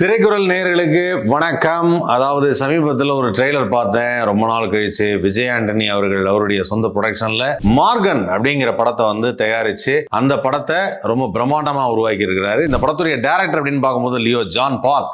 திரைக்குறள் நேர்களுக்கு வணக்கம். அதாவது சமீபத்தில் ஒரு ட்ரெய்லர் பார்த்தேன். ரொம்ப நாள் கழிச்சு விஜய் ஆண்டனி அவர்கள் அவருடைய சொந்த ப்ரொடக்ஷன்ல மார்கன் அப்படிங்கிற படத்தை வந்து தயாரிச்சு அந்த படத்தை ரொம்ப பிரம்மாண்டமாக உருவாக்கி இருக்கிறாரு. இந்த படத்துடைய டைரக்டர் அப்படின்னு பார்க்கும்போது லியோ ஜான் பால்.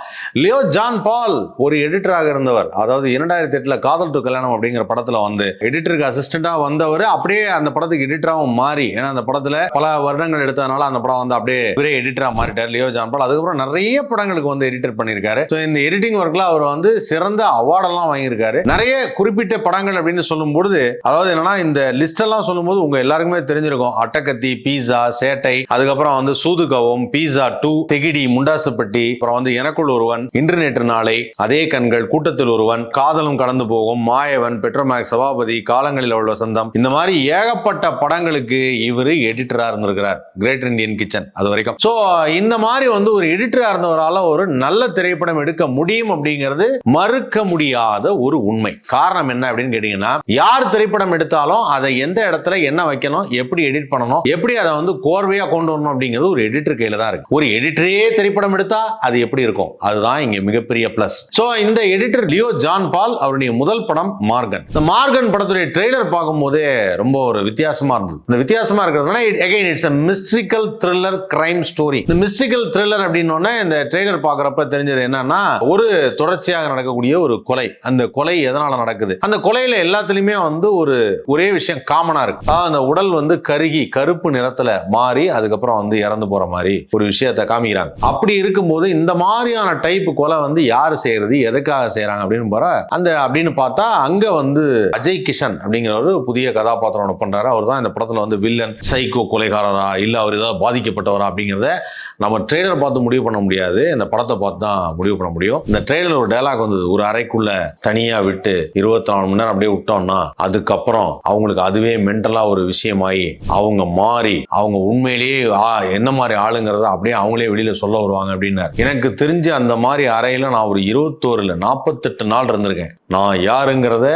லியோ ஜான் பால் ஒரு எடிட்டராக இருந்தவர். அதாவது இரண்டாயிரத்தி எட்டில் காதல் டு கல்யாணம் அப்படிங்கிற படத்தில் வந்து எடிட்டருக்கு அசிஸ்டண்ட்டாக வந்தவர். அப்படியே அந்த படத்துக்கு எடிட்டராகவும் மாறி. ஏன்னா அந்த படத்தில் பல வருடங்கள் எடுத்ததுனால அந்த படம் வந்து அப்படியே ஒரே எடிட்டராக மாறிட்டார் லியோ ஜான் பால். அதுக்கப்புறம் நிறைய படங்களுக்கு வந்து எடிட்டர் பண்ணியிருக்காரு ஸோ இந்த எடிட்டிங் ஒர்க்ல அவர் வந்து சிறந்த அவார்டெல்லாம் வாங்கியிருக்காரு. நிறைய குறிப்பிட்ட படங்கள் அப்படின்னு சொல்லும் பொழுது அதாவது என்னன்னா இந்த லிஸ்ட் எல்லாம் சொல்லும்போது உங்க எல்லாருக்குமே தெரிஞ்சிருக்கும். அட்டக்கத்தி பீஸா சேட்டை அதுக்கப்புறம் வந்து சூதுகவும் பீஸா டூ தெகிடி முண்டாசுப்பட்டி அப்புறம் வந்து எனக்குள் ஒருவன் இன்டர்நெட் நாளை அதே கண்கள் கூட்டத்தில் ஒருவன் காதலும் கடந்து போகும் மாயவன் பெட்ரோமேக்ஸ் சபாபதி காலங்களில் உள்ள சந்தம் இந்த மாதிரி ஏகப்பட்ட படங்களுக்கு இவர் எடிட்டராக இருந்திருக்கிறார். கிரேட் இந்தியன் கிச்சன் அது வரைக்கும். ஸோ இந்த மாதிரி வந்து ஒரு எடிட்டராக இருந்தவரால ஒரு நல்ல திரைப்படம் எடுக்க முடியும் அப்படிங்கிறது மறுக்க முடியாத ஒரு உண்மை. காரணம் என்ன அப்படின்னு கேட்டீங்கன்னா யார் திரைப்படம் எடுத்தாலும் அதை எந்த இடத்துல என்ன வைக்கணும் எப்படி எடிட் பண்ணணும் எப்படி அதை வந்து கோர்வையா கொண்டு வரணும் அப்படிங்கிறது ஒரு எடிட்டர் கையில தான் இருக்கு. ஒரு எடிட்டரே திரைப்படம் எடுத்தா அது எப்படி இருக்கும்? அதுதான் இங்க மிகப்பெரிய பிளஸ் சோ இந்த எடிட்டர் லியோ ஜான் பால் அவருடைய முதல் படம் மார்கன். இந்த மார்கன் படத்துடைய ட்ரெய்லர் பார்க்கும்போதே ரொம்ப ஒரு வித்தியாசமா இருந்தது. இந்த வித்தியாசமா இருக்கிறதுனா again it's mysterical thriller crime story இந்த மிஸ்ட்ரிக்கல் த்ரில்லர் அப்படின்னு இந்த ட்ரெய்லர் வரப்ப தெரிஞ்சது என்னன்னா ஒரு தொடர்ச்சியாக நடக்கக்கூடிய ஒரு கொலை. அந்த கொலை எதனால நடக்குது? அந்த கொலையில எல்லாத்துலயுமே வந்து ஒரு ஒரே விஷயம் காமனா இருக்கு. அந்த உடல் வந்து கருகி கருப்பு நிறத்துல மாறி அதுக்கப்புறம் வந்து இறந்து போற மாதிரி ஒரு விஷயத்தை காமிக்கிறாங்க. அப்படி இருக்கும்போது இந்த மாதிரியான டைப் கொலை வந்து யாரு செய்யறது? எதுக்காக செய்யறாங்க? அப்படின்னு போற அந்த அப்படின்னு பார்த்தா அங்க வந்து அஜய் கிஷன் அப்படிங்கிற ஒரு புதிய கதாபாத்திரம் ஒன்று பண்றாரு. அவர் தான் இந்த படத்துல வந்து வில்லன் சைக்கோ கொலைகாரரா இல்ல அவர் ஏதாவது பாதிக்கப்பட்டவரா அப்படிங்கிறத நம்ம ட்ரெய்லர் பார்த்து முடிவு பண்ண முடியாது. இந்த படத்தை பார்த்து தான் முடிவு பண்ண முடியும். இந்த ட்ரெயிலர் ஒரு டைலாக் வந்தது. ஒரு அறைக்குள்ள தனியா விட்டு இருபத்தி நாலு மணி நேரம் அப்படியே விட்டோம்னா அதுக்கப்புறம் அவங்களுக்கு அதுவே மென்டலா ஒரு விஷயமாயி அவங்க மாறி அவங்க உண்மையிலேயே ஆ, என்ன மாதிரி ஆளுங்கிறத அப்படியே அவங்களே வெளியில சொல்ல வருவாங்க அப்படின்னாரு. எனக்கு தெரிஞ்ச அந்த மாதிரி அறையில நான் ஒரு இருபத்தோருல நாற்பத்தெட்டு நாள் இருந்திருக்கேன். நான் யாருங்கிறத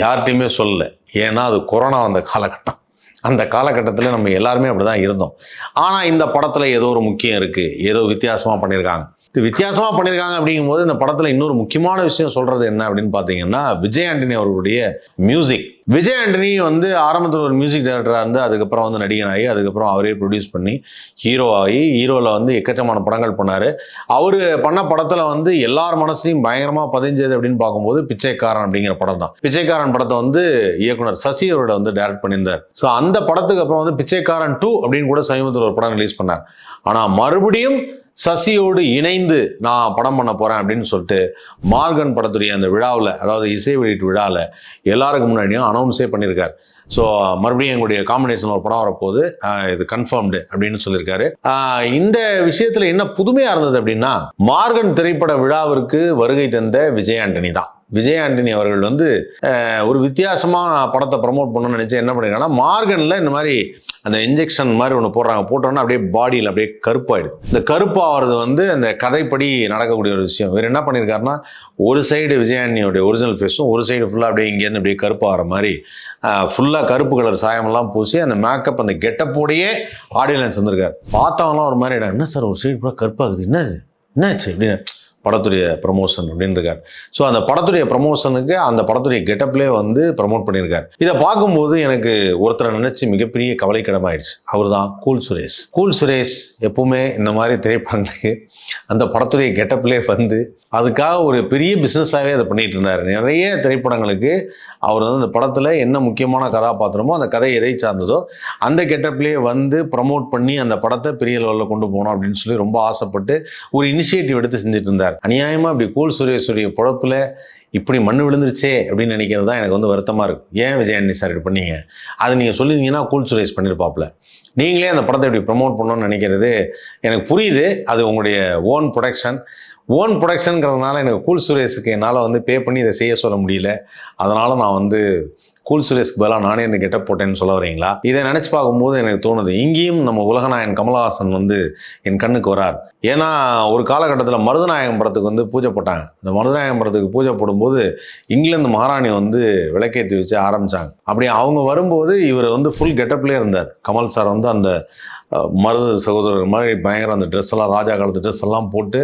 யார்கிட்டையுமே சொல்லல. ஏன்னா அது கொரோனா வந்த காலகட்டம். அந்த காலகட்டத்தில் நம்ம எல்லாருமே அப்படிதான் இருந்தோம். ஆனால் இந்த படத்தில் ஏதோ ஒரு முக்கியம் இருக்குது ஏதோ வித்தியாசமாக பண்ணியிருக்காங்க இது வித்தியாசமாக பண்ணியிருக்காங்க அப்படிங்கும்போது இந்த படத்தில் இன்னொரு முக்கியமான விஷயம் சொல்கிறது என்ன அப்படின்னு பார்த்தீங்கன்னா விஜய் ஆண்டனி அவர்களுடைய மியூசிக் விஜய் ஆண்டனி வந்து ஆரம்பத்தில் ஒரு மியூசிக் டைரக்டராக இருந்து அதுக்கப்புறம் வந்து நடிகனாகி அதுக்கப்புறம் அவரே ப்ரொடியூஸ் பண்ணி ஹீரோ ஆகி ஹீரோவில் வந்து எக்கச்சமான படங்கள் பண்ணார். அவர் பண்ண படத்தில் வந்து எல்லார் மனசுலையும் பயங்கரமாக பதிஞ்சது அப்படின்னு பார்க்கும்போது பிச்சைக்காரன் அப்படிங்கிற படம் தான். பிச்சைக்காரன் படத்தை வந்து இயக்குனர் சசி அவரோட வந்து டைரக்ட் பண்ணியிருந்தார். ஸோ அந்த படத்துக்கு அப்புறம் வந்து பிச்சைக்காரன் டூ அப்படின்னு கூட சமீபத்தில் ஒரு படம் ரிலீஸ் பண்ணார் ஆனால் மறுபடியும் சசியோடு இணைந்து நான் படம் பண்ண போகிறேன் அப்படின்னு சொல்லிட்டு மார்கன் படத்துடைய அந்த விழாவில் அதாவது இசை வெளியீட்டு விழாவில் எல்லாருக்கும் முன்னாடியும் அனௌன்ஸே பண்ணியிருக்காரு. ஸோ மறுபடியும் எங்களுடைய காம்பினேஷன் ஒரு படம் வரப்போகுது. இது கன்ஃபார்ம்டு அப்படின்னு சொல்லியிருக்காரு. இந்த விஷயத்தில் என்ன புதுமையாக இருந்தது அப்படின்னா மார்கன் திரைப்பட விழாவிற்கு வருகை தந்த விஜய் ஆண்டனி தான். விஜய் ஆண்டனி அவர்கள் வந்து ஒரு வித்தியாசமாக படத்தை ப்ரமோட் பண்ணணும்னு நினச்சி என்ன பண்ணிருக்காங்கன்னா மார்கனில் இந்த மாதிரி அந்த இன்ஜெக்ஷன் மாதிரி ஒன்று போடுறாங்க. போட்டோன்னா அப்படியே பாடியில் அப்படியே கருப்பாயிடுது. இந்த கருப்பாகிறது வந்து அந்த கதைப்படி நடக்கக்கூடிய ஒரு விஷயம். இவர் என்ன பண்ணியிருக்காருன்னா ஒரு சைடு விஜயானியோடைய ஒரிஜினல் ஃபேஸும் ஒரு சைடு ஃபுல்லாக அப்படியே இங்கேருந்து அப்படியே கருப்பாகிற மாதிரி ஃபுல்லாக கருப்பு கலர் சாயமெல்லாம் பூசி அந்த மேக்கப் அந்த கெட்டப்போடையே ஆடியன்ஸ் வந்திருக்காரு. பார்த்தவங்களாம் ஒரு மாதிரி என்ன சார் ஒரு சைடு ஃபுல்லாக கருப்பாகுது? என்ன என்னாச்சு? அப்படின்னு படத்துடைய ப்ரமோஷன் அப்படின்னு இருக்கார் ஸோ அந்த படத்துடைய ப்ரமோஷனுக்கு அந்த படத்துடைய கெட்டப்லேயே வந்து ப்ரமோட் பண்ணியிருக்கார் இதை பார்க்கும்போது எனக்கு ஒருத்தரை நினைச்சு மிகப்பெரிய கவலைக்கிடமாயிடுச்சு அவர் தான் கூல் சுரேஷ் கூல் சுரேஷ் எப்பவுமே இந்த மாதிரி திரைப்படங்களுக்கு அந்த படத்துடைய கெட்டப்லேயே வந்து அதுக்காக ஒரு பெரிய பிஸ்னஸாகவே அதை பண்ணிட்டு இருந்தார் நிறைய திரைப்படங்களுக்கு அவர் வந்து அந்த படத்தில் என்ன முக்கியமான கதாபாத்திரமோ அந்த கதை எதை சார்ந்ததோ அந்த கெட்டப்லேயே வந்து ப்ரமோட் பண்ணி அந்த படத்தை பெரிய லெவலில் கொண்டு போகணும் அப்படின்னு சொல்லி ரொம்ப ஆசைப்பட்டு ஒரு இனிஷியேட்டிவ் எடுத்து செஞ்சுட்டு இருந்தார் அநியாயமாக இப்படி கூல் சுரேஷுடைய பொழப்பில் இப்படி மண் விழுந்துருச்சே அப்படின்னு நினைக்கிறது தான் எனக்கு வந்து வருத்தமாக இருக்கும் ஏன் விஜயாண்டி சார் இப்படி பண்ணீங்க? அதை நீங்கள் சொல்லியிருந்தீங்கன்னா கூல் சுரேஷ் பண்ணியிருப்பாப்புல நீங்களே அந்த படத்தை இப்படி ப்ரமோட் பண்ணணும்னு நினைக்கிறது எனக்கு புரியுது. அது உங்களுடைய ஓன் ப்ரொடக்ஷன் ஓன் ப்ரொடக்ஷனுங்கிறதுனால எனக்கு கூல் சுரேஷுக்கு என்னால் வந்து பே பண்ணி இதை செய்ய சொல்ல முடியல. அதனால் நான் வந்து கூல் சுரேஷ்க்கு பதிலாக நானே இந்த கெட்டப் போட்டேன்னு சொல்ல வரீங்களா? இதை நினச்சி பார்க்கும்போது எனக்கு தோணுது இங்கேயும் நம்ம உலகநாயகன் கமலஹாசன் வந்து என் கண்ணுக்கு வரார். ஏன்னா ஒரு காலகட்டத்தில் மருதநாயகம் படத்துக்கு வந்து பூஜை போட்டாங்க. இந்த மருதநாயகம் படத்துக்கு பூஜை போடும்போது இங்கிலாந்து மகாராணி வந்து விளக்கேற்றி வச்சு ஆரம்பித்தாங்க அப்படி அவங்க வரும்போது இவர் வந்து ஃபுல் கெட்டப்லேயே இருந்தார். கமல் சார் வந்து அந்த மருது சகோதரர் மாதிரி பயங்கர அந்த ட்ரெஸ் எல்லாம் ராஜா காலத்து ட்ரெஸ் எல்லாம் போட்டு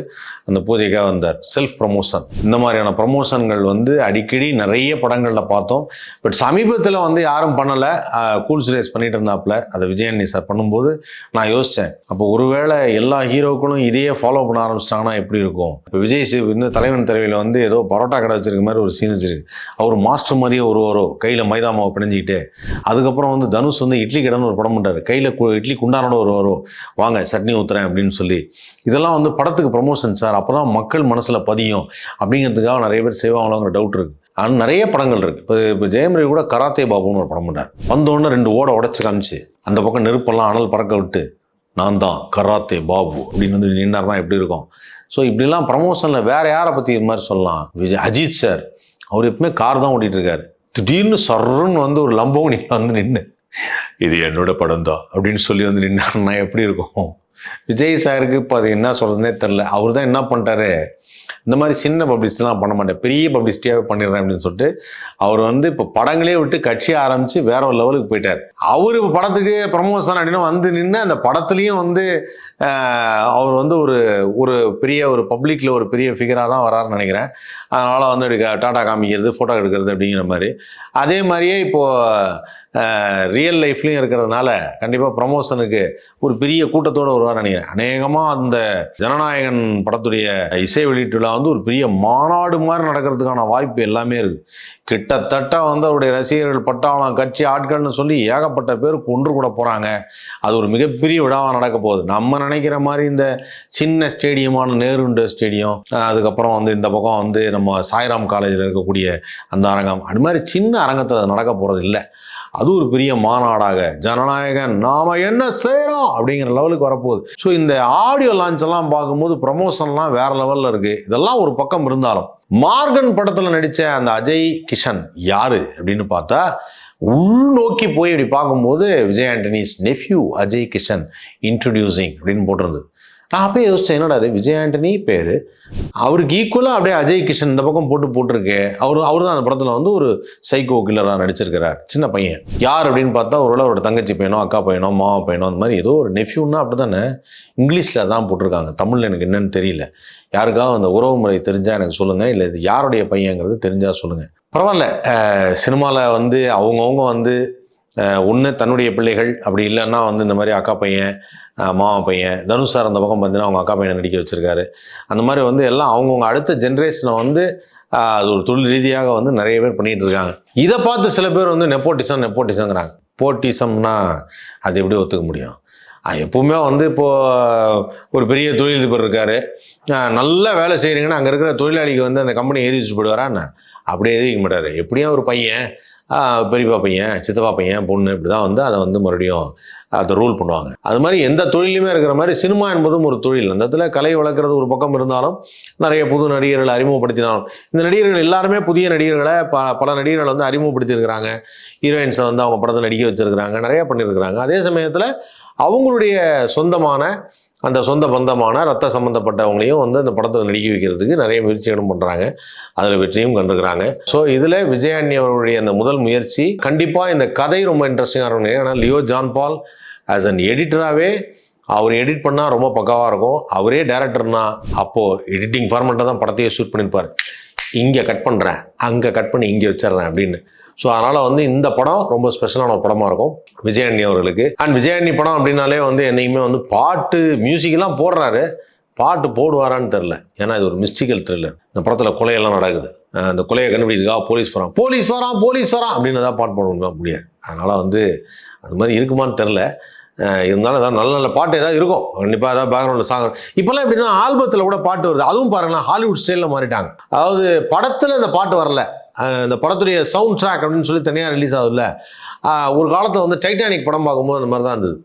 அந்த பூஜைக்காக வந்தார். செல்ஃப் ப்ரமோஷன் இந்த மாதிரியான ப்ரமோஷன்கள் வந்து அடிக்கடி நிறைய படங்களில் பார்த்தோம். பட் சமீபத்தில் வந்து யாரும் பண்ணலை. கூல் சுரேஷ் பண்ணிட்டு இருந்தாப்புல. அதை விஜயண்ணி சார் பண்ணும்போது நான் யோசித்தேன் அப்போ ஒருவேளை எல்லா ஹீரோக்களும் இதையே ஃபாலோ பண்ண ஆரம்பிச்சிட்டாங்கன்னா எப்படி இருக்கும்? இப்போ விஜய் சிவ் இந்த தலைவன் தலைவியில் வந்து ஏதோ பரோட்டா கடை வச்சிருக்க மாதிரி ஒரு சீன் வச்சிருக்கு. அவர் மாஸ்டர் மாதிரியே ஒருவரோ கையில் மைதா மாவு பிணைஞ்சிக்கிட்டு. அதுக்கப்புறம் வந்து தனுஷ் வந்து இட்லி கடைன்னு ஒரு படம் பண்ணுறாரு கையில் இட்லி குண்டானோட ஒருவரோ வாங்க சட்னி ஊத்துறேன் அப்படின்னு சொல்லி. இதெல்லாம் வந்து படத்துக்கு ப்ரமோஷன் சார். அப்போ தான் மக்கள் மனசில் பதியும். அப்படிங்கிறதுக்காக நிறைய பேர் செய்வாங்களோங்கிற டவுட் இருக்குது ஆனால் நிறைய படங்கள் இருக்குது இப்போ இப்போ ஜெயம் கூட கராத்தே பாபுன்னு ஒரு படம் பண்ணார். வந்தோடனே ரெண்டு ஓட உடச்சி காமிச்சு. அந்த பக்கம் நெருப்பெல்லாம் அனல் பறக்க விட்டு நான் தான் கராத்தே பாபு அப்படின்னு வந்து நின்னார்னா எப்படி இருக்கும்? ஸோ இப்படிலாம் ப்ரமோஷனில் வேற யாரை பற்றி இது மாதிரி சொல்லலாம்? விஜய் அஜித் சார். அவர் எப்பவுமே கார் தான் ஓட்டிட்டு இருக்காரு. திடீர்னு சர்ன்னு வந்து ஒரு லம்போனியில் வந்து நின்று இது என்னோட படம் தான் அப்படின்னு சொல்லி வந்து நின்னாங்கன்னா எப்படி இருக்கும்? விஜய் சாருக்கு இப்போ அது என்ன சொல்கிறதுனே தெரில அவர் தான் என்ன பண்ணிட்டாரு? இந்த மாதிரி சின்ன பப்ளிசிட்டிலாம் பண்ண மாட்டேன். பெரிய பப்ளிசிட்டியாகவே பண்ணிடுறேன் அப்படின்னு சொல்லிட்டு அவர் வந்து இப்போ படங்களே விட்டு கட்சியை ஆரம்பித்து வேற ஒரு லெவலுக்கு போயிட்டார். அவர் இப்போ படத்துக்கு ப்ரமோஷன் அப்படின்னா வந்து நின்று அந்த படத்துலேயும் வந்து அவர் வந்து ஒரு ஒரு பெரிய ஒரு பப்ளிக்கில் ஒரு பெரிய ஃபிகராக தான் வராருன்னு நினைக்கிறேன். அதனால் வந்து எடுக்க டாட்டா காமிக்கிறது ஃபோட்டோ எடுக்கிறது அப்படிங்கிற மாதிரி. அதே மாதிரியே இப்போது ரியல் லைஃப்லையும் இருக்கிறதுனால கண்டிப்பாக ப்ரமோஷனுக்கு ஒரு பெரிய கூட்டத்தோடு வருவார் நினைக்கிறேன். அநேகமாக அந்த ஜனநாயகன் படத்துடைய இசை வெளியீட்டு விழா வந்து ஒரு பெரிய மாநாடு மாதிரி நடக்கிறதுக்கான வாய்ப்பு எல்லாமே இருக்குது கிட்டத்தட்ட வந்து அவருடைய ரசிகர்கள் பட்டாளம் கட்சி ஆட்கள்னு சொல்லி ஏகப்பட்ட பேர் கொன்று கூட போகிறாங்க அது ஒரு மிகப்பெரிய விழாவாக நடக்க போகுது. நம்ம நினைக்கிற மாதிரி இந்த சின்ன ஸ்டேடியமான நேருண்டு ஸ்டேடியம் அதுக்கப்புறம் வந்து இந்த பக்கம் வந்து நம்ம சாய்ராம் காலேஜில் இருக்கக்கூடிய அந்த அரங்கம் அது மாதிரி சின்ன அரங்கத்தில் அது நடக்க போகிறது இல்லை. அது ஒரு பெரிய மாநாடாக ஜனநாயகன் நாம் என்ன செய்கிறோம் அப்படிங்கிற லெவலுக்கு வரப்போகுது. ஸோ இந்த ஆடியோ லான்ச் எல்லாம் பார்க்கும்போது ப்ரமோஷன்லாம் வேற லெவலில் இருக்குது இதெல்லாம் ஒரு பக்கம் இருந்தாலும் மார்கன் படத்தில் நடித்த அந்த அஜய் கிஷன் யாரு அப்படின்னு பார்த்தா உள்நோக்கி போய் இப்படி பார்க்கும்போது விஜய் ஆண்டனிஸ் நெஃப்யூ அஜய் கிஷன் இன்ட்ரடியூசிங் அப்படின்னு போட்டிருந்தது. நான் அப்பயே யோசிச்சேன் என்னடா அது விஜய் ஆண்டனி பேர். அவருக்கு ஈக்குவலாக அப்படியே அஜய் கிஷன் இந்த பக்கம் போட்டு போட்டிருக்கு. அவர் அவர் தான் அந்த படத்தில் வந்து ஒரு சைக்கோ கில்லராக நடிச்சிருக்கிறார். சின்ன பையன். யார் அப்படின்னு பார்த்தா ஒருவேளை அவரோட தங்கச்சி பையனோ அக்கா பையனோ மாமா பையனோ அந்த மாதிரி ஏதோ ஒரு நெஃப்யூன்னா அப்படி தானே இங்கிலீஷில் தான் போட்டிருக்காங்க. தமிழில் எனக்கு என்னன்னு தெரியல. யாருக்காவது அந்த உறவு முறை தெரிஞ்சால் எனக்கு சொல்லுங்கள் இல்லை இது யாருடைய பையங்கிறது தெரிஞ்சால் சொல்லுங்கள் பரவாயில்ல. சினிமாவில் வந்து அவங்கவுங்க வந்து ஒன்று தன்னுடைய பிள்ளைகள் அப்படி இல்லைன்னா வந்து இந்த மாதிரி அக்கா பையன் மாமா பையன் தனுஷ் சார் அந்த பக்கம் பார்த்தீங்கன்னா அவங்க அக்கா பையனை நடிக்க வச்சுருக்காரு. அந்த மாதிரி வந்து எல்லாம் அவங்கவுங்க அடுத்த ஜென்ரேஷனை வந்து அது ஒரு தொழில் ரீதியாக வந்து நிறைய பேர் பண்ணிகிட்டு இருக்காங்க. இதை பார்த்து சில பேர் வந்து நெப்போட்டிசம் நெப்போட்டிசங்கிறாங்க போட்டிசம்னா அது எப்படி ஒத்துக்க முடியும்? எப்பவுமே வந்து இப்போது ஒரு பெரிய தொழிலதிபர் இருக்காரு. நல்லா வேலை செய்கிறீங்கன்னா அங்கே இருக்கிற தொழிலாளிக்கு வந்து அந்த கம்பெனி எழுதி வச்சு என்ன? அப்படியே எழுதிக்க மாட்டார். எப்படியும் ஒரு பையன் பெரியப்பா பையன் சித்தப்பா பையன் பொண்ணு இப்படி தான் வந்து அதை வந்து மறுபடியும் அதை ரூல் பண்ணுவாங்க. அது மாதிரி எந்த தொழிலுமே இருக்கிற மாதிரி சினிமா என்பதும் ஒரு தொழில். அந்த இடத்துல கலை வளர்க்குறது ஒரு பக்கம் இருந்தாலும் நிறைய புது நடிகர்களை அறிமுகப்படுத்தினாலும் இந்த நடிகர்கள் எல்லாருமே புதிய நடிகர்களை ப பல நடிகர்களை வந்து அறிமுகப்படுத்தியிருக்கிறாங்க. ஹீரோயின்ஸை வந்து அவங்க படத்தில் நடிக்க வச்சுருக்கிறாங்க நிறைய பண்ணியிருக்கிறாங்க. அதே சமயத்தில் அவங்களுடைய சொந்தமான அந்த சொந்த பந்தமான ரத்த சம்மந்தப்பட்டவங்களையும் வந்து அந்த படத்தில் நடிக்க வைக்கிறதுக்கு நிறைய முயற்சிகளும் பண்ணுறாங்க அதில் வெற்றியும் கண்டுக்கிறாங்க. ஸோ இதில் விஜயாண்டி அவருடைய அந்த முதல் முயற்சி கண்டிப்பாக இந்த கதை ரொம்ப இன்ட்ரெஸ்டிங்காக இருக்கும். ஏன்னா Leo John ball as an எடிட்டராகவே அவர் எடிட் பண்ணால் ரொம்ப பக்காவாக இருக்கும். அவரே டேரக்டர்னா அப்போது எடிட்டிங் ஃபார்மெட்டில் தான் படத்தையே ஷூட் பண்ணியிருப்பார் இங்கே கட் பண்ணுறேன் அங்கே கட் பண்ணி இங்கே வச்சிடுறேன் அப்படின்னு. ஸோ அதனால் வந்து இந்த படம் ரொம்ப ஸ்பெஷலான ஒரு படமாக இருக்கும் விஜயாண்ணி அவர்களுக்கு. அண்ட் விஜயாண்ணி படம் அப்படின்னாலே வந்து என்னைக்குமே வந்து பாட்டு மியூசிக்லாம் போடுறாரு. பாட்டு போடுவாரான்னு தெரில ஏன்னா இது ஒரு மிஸ்டிக்கல் த்ரில்லர் இந்த படத்தில் கொலையெல்லாம் நடக்குது. அந்த கொலையை கண்டுபிடிக்கிறதுக்காக போலீஸ் போகிறான் போலீஸ் வரான் போலீஸ் வரான் அப்படின்னு தான் பாட்டு போட முடியாது. அதனால் வந்து அது மாதிரி இருக்குமான்னு தெரில இருந்தாலும் ஏதாவது நல்ல நல்ல பாட்டு ஏதாவது இருக்கும். கண்டிப்பாக ஏதாவது பேக்ரவுண்டில் சாங் இப்போல்லாம் எப்படின்னா ஆல்பத்தில் கூட பாட்டு வருது. அதுவும் பாருங்களேன் ஹாலிவுட் ஸ்டைலில் மாறிட்டாங்க. அதாவது படத்தில் இந்த பாட்டு வரல. இந்த படத்துடைய சவுண்ட் ட்ராக் அப்படின்னு சொல்லி தனியாக ரிலீஸ் ஆகுதுல்ல. ஒரு காலத்தில் வந்து டைட்டானிக் படம் பார்க்கும்போது அந்த மாதிரி தான் இருந்தது.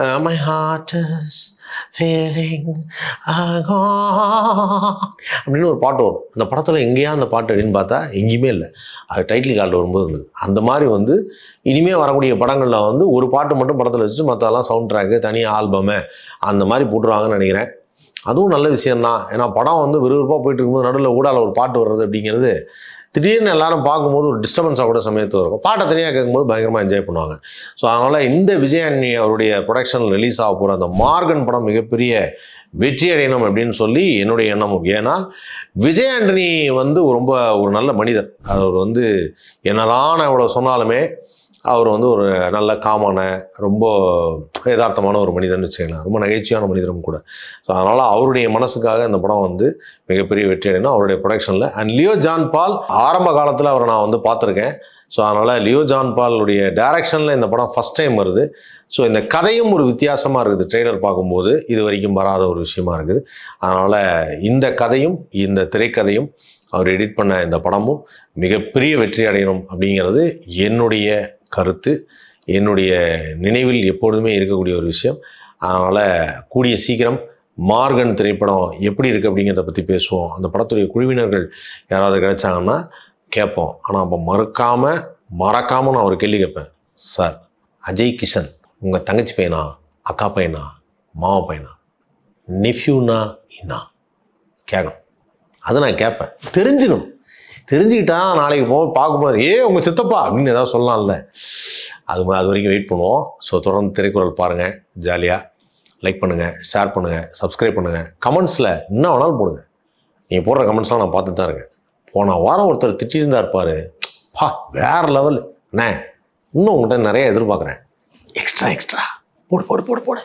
Uh, my heart is feeling அப்படின்னு ஒரு பாட்டு வரும். அந்த படத்தில் எங்கேயா அந்த பாட்டு அப்படின்னு பார்த்தா எங்கேயுமே இல்லை. அது டைட்டில் கார்டில் வரும்போது இருந்தது அந்த மாதிரி வந்து இனிமேல் வரக்கூடிய படங்களில் வந்து ஒரு பாட்டு மட்டும் படத்தில் வச்சுட்டு மற்றெல்லாம் சவுண்ட் ட்ராக்கு தனியாக ஆல்பமு அந்த மாதிரி போட்டுருவாங்கன்னு நினைக்கிறேன். அதுவும் நல்ல விஷயம்தான். ஏன்னா படம் வந்து விறுவிறுப்பாக போயிட்டு இருக்கும்போது நடுவில் ஊடால ஒரு பாட்டு வர்றது அப்படிங்கிறது திடீர்னு எல்லாரும் பார்க்கும்போது ஒரு டிஸ்டர்பன்ஸாக கூட சமயத்தில் இருக்கும். பாட்டை தனியாக கேட்கும்போது பயங்கரமாக என்ஜாய் பண்ணுவாங்க. ஸோ அதனால் இந்த விஜய் அவருடைய ப்ரொடக்ஷன் ரிலீஸ் ஆக போகிற அந்த மார்கன் படம் மிகப்பெரிய வெற்றி அடையணும் அப்படின்னு சொல்லி என்னுடைய எண்ணமும். ஏன்னா விஜய் ஆண்டனி வந்து ரொம்ப ஒரு நல்ல மனிதர். அவர் வந்து என்னதான் இவ்வளோ சொன்னாலுமே அவர் வந்து ஒரு நல்ல காமான ரொம்ப யதார்த்தமான ஒரு மனிதன் வச்சுக்கலாம் ரொம்ப நகைச்சுவையான மனிதனும் கூட. ஸோ அதனால் அவருடைய மனசுக்காக இந்த படம் வந்து மிகப்பெரிய வெற்றி அடையணும். அவருடைய ப்ரொடக்ஷனில் அண்ட் லியோ ஜான் பால் ஆரம்ப காலத்தில் அவரை நான் வந்து பார்த்துருக்கேன். ஸோ அதனால் லியோ ஜான் பாலுடைய டைரக்ஷனில் இந்த படம் ஃபஸ்ட் டைம் வருது. ஸோ இந்த கதையும் ஒரு வித்தியாசமாக இருக்குது. ட்ரெய்லர் பார்க்கும்போது இது வரைக்கும் வராத ஒரு விஷயமா இருக்குது. அதனால் இந்த கதையும் இந்த திரைக்கதையும் அவர் எடிட் பண்ண இந்த படமும் மிகப்பெரிய வெற்றி அடையணும் அப்படிங்கிறது என்னுடைய கருத்து. என்னுடைய நினைவில் எப்பொழுதுமே இருக்கக்கூடிய ஒரு விஷயம். அதனால் கூடிய சீக்கிரம் மார்கன் திரைப்படம் எப்படி இருக்குது அப்படிங்கிறத பற்றி பேசுவோம். அந்த படத்துடைய குழுவினர்கள் யாராவது கிடைச்சாங்கன்னா கேட்போம். ஆனால் அப்போ மறுக்காமல் மறக்காமல் நான் ஒரு கேள்வி கேட்பேன். சார் அஜய் கிஷன் உங்கள் தங்கச்சி பையனா அக்கா பையனா மாமா பையனா நெஃப்யூனா இன்னா கேட்கணும் அதை நான் கேட்பேன். தெரிஞ்சுக்கணும். தெரிஞ்சுக்கிட்டா நாளைக்கு போ பார்க்கும்போது ஏ உங்கள் சித்தப்பா! அப்படின்னு ஏதாவது சொல்லலாம்ல. அது அது வரைக்கும் வெயிட் பண்ணுவோம். ஸோ தொடர்ந்து திரைக்குறள் பாருங்கள் ஜாலியாக லைக் பண்ணுங்கள் ஷேர் பண்ணுங்கள் சப்ஸ்கிரைப் பண்ணுங்கள் கமெண்ட்ஸில் என்ன வேணாலும் போடுங்க. நீங்கள் போடுற கமெண்ட்ஸ்லாம் நான் பார்த்துட்டு தான் இருக்கேன். போன வாரம் ஒருத்தர் திட்டிருந்தா இருப்பார் பா வேற லெவல் அண்ணே இன்னும் உங்கள்கிட்ட நிறைய எதிர்பார்க்குறேன். எக்ஸ்ட்ரா எக்ஸ்ட்ரா போடு போடு போடு போடு.